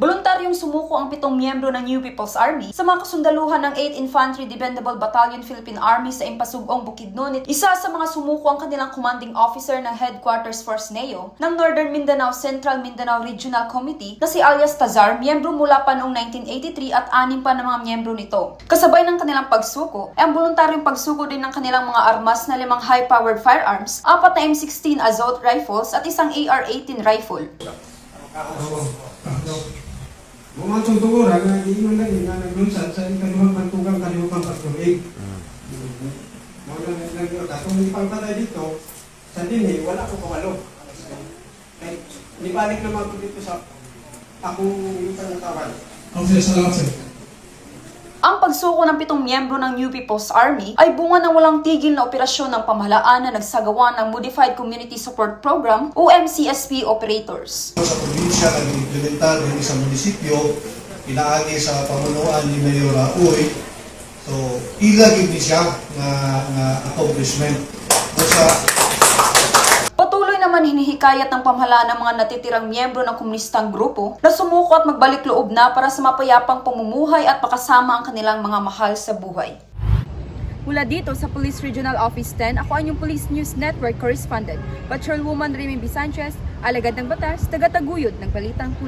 Voluntaryong sumuko ang pitong miyembro ng New People's Army sa mga kasundaluhan ng 8th Infantry Dependable Battalion Philippine Army sa Impasugong Bukidnon. Isa sa mga sumuko ang kanilang commanding officer ng Headquarters Force NEO ng Northern Mindanao Central Mindanao Regional Committee na si alias Tazar, miyembro mula pa noong 1983 at anim pa ng mga miyembro nito. Kasabay ng kanilang pagsuko ay ang voluntaryong pagsuko din ng kanilang mga armas na limang high-powered firearms, apat na M16 Assault rifles at isang AR-18 rifle. Bumatong tungura nga hindi man lagi nga naglunsad sa ikaduhang pantugang kalihupang pagtubig. Mga nang nang katong ipangpatay dito, sa dinhi, wala ko kawalo. Kaya nibalik naman ko dito sa akong pangatawan. Okay, salamat sir. Pagsuko ng pitong miyembro ng New People's Army ay bunga ng walang tigil na operasyon ng pamahalaan na nagsagawa ng Modified Community Support Program o MCSP operators. Sa probinsya, nag-implementar din sa munisipyo, inaagi sa pamunuan ni Mayor Uy. So, ilagid ni siya na, na accomplishment. Sa naman hinihikayat ng pamahalaan ng mga natitirang miyembro ng komunistang grupo na sumuko at magbalik loob na para sa mapayapang pamumuhay at makasama ang kanilang mga mahal sa buhay. Mula dito sa Police Regional Office 10, ako ang inyong Police News Network Correspondent, Patrolwoman Remy B. Sanchez, alagad ng batas, tagataguyod ng Balitang Huli.